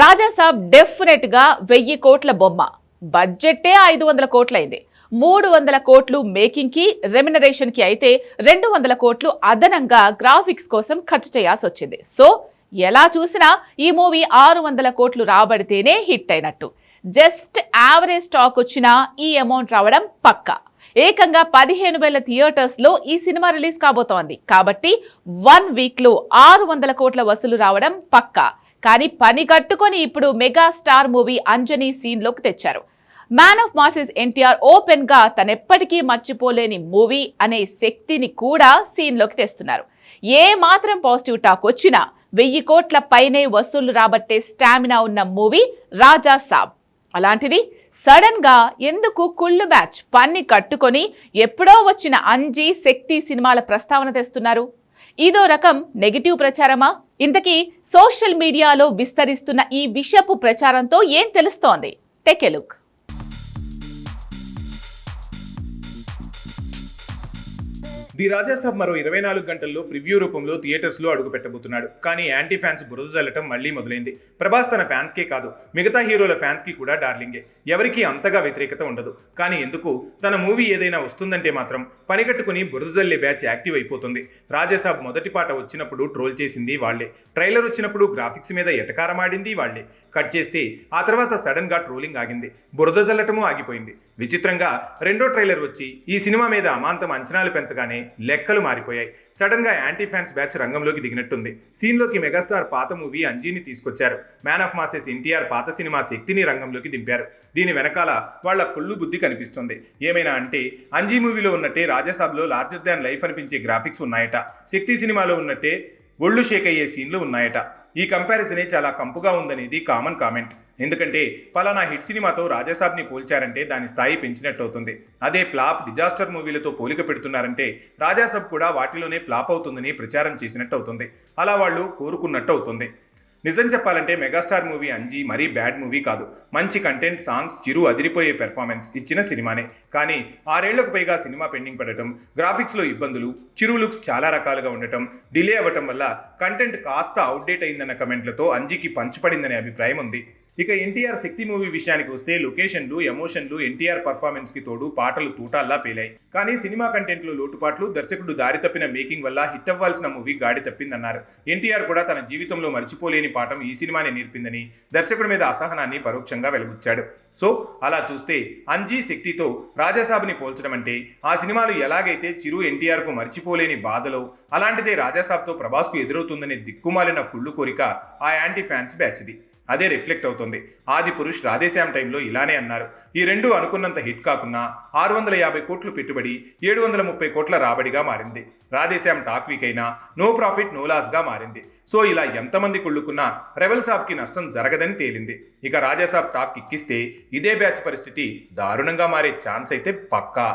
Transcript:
రాజాసాబ్ డెఫినెట్గా వెయ్యి కోట్ల బొమ్మ. బడ్జెట్టే ఐదు వందల కోట్లయింది మూడు వందల కోట్లు మేకింగ్కి కి అయితే రెండు వందల కోట్లు అదనంగా గ్రాఫిక్స్ కోసం ఖర్చు చేయాల్సి వచ్చింది. సో ఎలా చూసినా ఈ మూవీ ఆరు వందల కోట్లు రాబడితేనే హిట్ అయినట్టు. జస్ట్ యావరేజ్ స్టాక్ వచ్చినా ఈ అమౌంట్ రావడం పక్కా. ఏకంగా పదిహేను వేల థియేటర్స్లో ఈ సినిమా రిలీజ్ కాబోతోంది. కాబట్టి వన్ వీక్లో ఆరు వందల కోట్ల వసూలు రావడం పక్కా. కానీ పని కట్టుకొని ఇప్పుడు మెగా స్టార్ మూవీ అంజనీ సీన్లోకి తెచ్చారు. మ్యాన్ ఆఫ్ మాసెస్ ఎన్టీఆర్ ఓపెన్గా తనెప్పటికీ మర్చిపోలేని మూవీ అనే శక్తిని కూడా సీన్లోకి తెస్తున్నారు. ఏ మాత్రం పాజిటివ్ టాక్ వచ్చినా వెయ్యి కోట్ల పైనే వసూళ్ళు రాబట్టే స్టామినా ఉన్న మూవీ రాజా సాబ్. అలాంటిది సడన్గా ఎందుకు కుళ్ళు మ్యాచ్ పన్ని కట్టుకొని ఎప్పుడో వచ్చిన అంజీ శక్తి సినిమాల ప్రస్తావన తెస్తున్నారు? ఇదో రకం నెగిటివ్ ప్రచారమా? ఇంతకీ సోషల్ మీడియాలో విస్తరిస్తున్న ఈ విషపు ప్రచారంతో ఏం తెలుస్తోంది? Take a look. The Raja Saab మరో ఇరవై నాలుగు గంటల్లో ప్రివ్యూ రూపంలో థియేటర్స్లో అడుగు పెట్టబోతున్నాడు కానీ యాంటీ ఫ్యాన్స్ బురద జల్లటం మళ్ళీ మొదలైంది. ప్రభాస్ తన ఫ్యాన్స్కే కాదు మిగతా హీరోల ఫ్యాన్స్కి కూడా డార్లింగే. ఎవరికీ అంతగా వ్యతిరేకత ఉండదు. కానీ ఎందుకు? తన మూవీ ఏదైనా వస్తుందంటే మాత్రం పనికట్టుకుని బురద జల్లే బ్యాచ్ యాక్టివ్ అయిపోతుంది. రాజాసాబ్ మొదటి పాట వచ్చినప్పుడు ట్రోల్ చేసింది వాళ్ళే ట్రైలర్ వచ్చినప్పుడు గ్రాఫిక్స్ మీద ఎటకారమాడింది వాళ్ళే కట్ చేస్తే ఆ తర్వాత సడన్గా ట్రోలింగ్ ఆగింది. బురద జల్లటము ఆగిపోయింది. విచిత్రంగా రెండో ట్రైలర్ వచ్చి ఈ సినిమా మీద అమాంతం అంచనాలు పెంచగానే లెక్కలు మారిపోయాయి. సడన్గా యాంటీ ఫ్యాన్స్ బ్యాచ్ రంగంలోకి దిగినట్టుంది. సీన్లోకి మెగాస్టార్ పాత మూవీ అంజీని తీసుకొచ్చారు. మ్యాన్ ఆఫ్ మాసెస్ ఎన్టీఆర్ పాత సినిమా శక్తిని రంగంలోకి దింపారు. దీని వెనకాల వాళ్ళ కుళ్ళు బుద్ధి కనిపిస్తుంది. ఏమైనా అంటే అంజీ మూవీలో ఉన్నట్టే రాజ్యసభలో లార్జర్ దాన్ లైఫ్ అనిపించే గ్రాఫిక్స్ ఉన్నాయట. శక్తి సినిమాలో ఉన్నట్టే ఒళ్ళు షేక్ అయ్యే సీన్లు ఉన్నాయట. ఈ కంపారిజనే చాలా కంపుగా ఉందనేది కామన్ కామెంట్. ఎందుకంటే పలానా హిట్ సినిమాతో రాజాసాబ్ని పోల్చారంటే దాని స్థాయి పెంచినట్టు అవుతుంది అదే ఫ్లాప్ డిజాస్టర్ మూవీలతో పోలిక పెడుతున్నారంటే రాజాసాబ్ కూడా వాటిలోనే ఫ్లాప్ అవుతుందని ప్రచారం చేసినట్టు అవుతుంది అలా వాళ్ళు కోరుకున్నట్టు అవుతుంది నిజం చెప్పాలంటే మెగాస్టార్ మూవీ అంజీ మరీ బ్యాడ్ మూవీ కాదు. మంచి కంటెంట్ సాంగ్స్ చిరు అదిరిపోయే పెర్ఫార్మెన్స్ ఇచ్చిన సినిమానే. కానీ ఆరేళ్ళకు పైగా సినిమా పెండింగ్ పడటం గ్రాఫిక్స్లో ఇబ్బందులు చిరు లుక్స్ చాలా రకాలుగా ఉండటం డిలే అవ్వటం వల్ల కంటెంట్ కాస్త అవుట్డేట్ అయిందన్న కమెంట్లతో అంజీకి పంచపడిందనే అభిప్రాయం ఉంది. ఇక ఎన్టీఆర్ శక్తి మూవీ విషయానికి వస్తే లొకేషన్లు ఎమోషన్లు ఎన్టీఆర్ పర్ఫార్మెన్స్కి తోడు పాటలు తూటాల్లా పేలాయి. కానీ సినిమా కంటెంట్లో లోటుపాట్లు దర్శకుడు దారి తప్పిన మేకింగ్ వల్ల హిట్ అవ్వాల్సిన మూవీ గాడి తప్పిందన్నారు. ఎన్టీఆర్ కూడా తన జీవితంలో మర్చిపోలేని పాఠం ఈ సినిమానే నేర్పిందని దర్శకుడి మీద అసహనాన్ని పరోక్షంగా వెలుగుచ్చాడు సో అలా చూస్తే అంజీ శక్తితో రాజాసాబ్ని పోల్చడం అంటే ఆ సినిమాలు ఎలాగైతే చిరు ఎన్టీఆర్కు మర్చిపోలేని బాధలో అలాంటిదే రాజాసాబ్తో ప్రభాస్కు ఎదురవుతుందనే దిక్కుమాలిన కుళ్ళు కోరిక ఆ యాంటీ ఫ్యాన్స్ బ్యాచ్ది. అదే రిఫ్లెక్ట్ అవుతుంది. ఆది పురుష్ రాధేశ్యామ్ టైంలో ఇలానే అన్నారు. ఈ రెండు అనుకున్నంత హిట్ కాకున్నా ఆరు వందల యాభై కోట్లు పెట్టుబడి ఏడు వందల ముప్పై కోట్ల రాబడిగా మారింది. రాధేశ్యామ్ టాక్ వీక్ అయినా నో ప్రాఫిట్ నో లాస్గా మారింది. సో ఇలా ఎంతమంది కుళ్ళుకున్నా రెవెల్ సాబ్కి నష్టం జరగదని తేలింది. ఇక రాజాసాబ్ టాక్ ఎక్కిస్తే ఇదే బ్యాచ్ పరిస్థితి దారుణంగా మారే ఛాన్స్ అయితే పక్కా.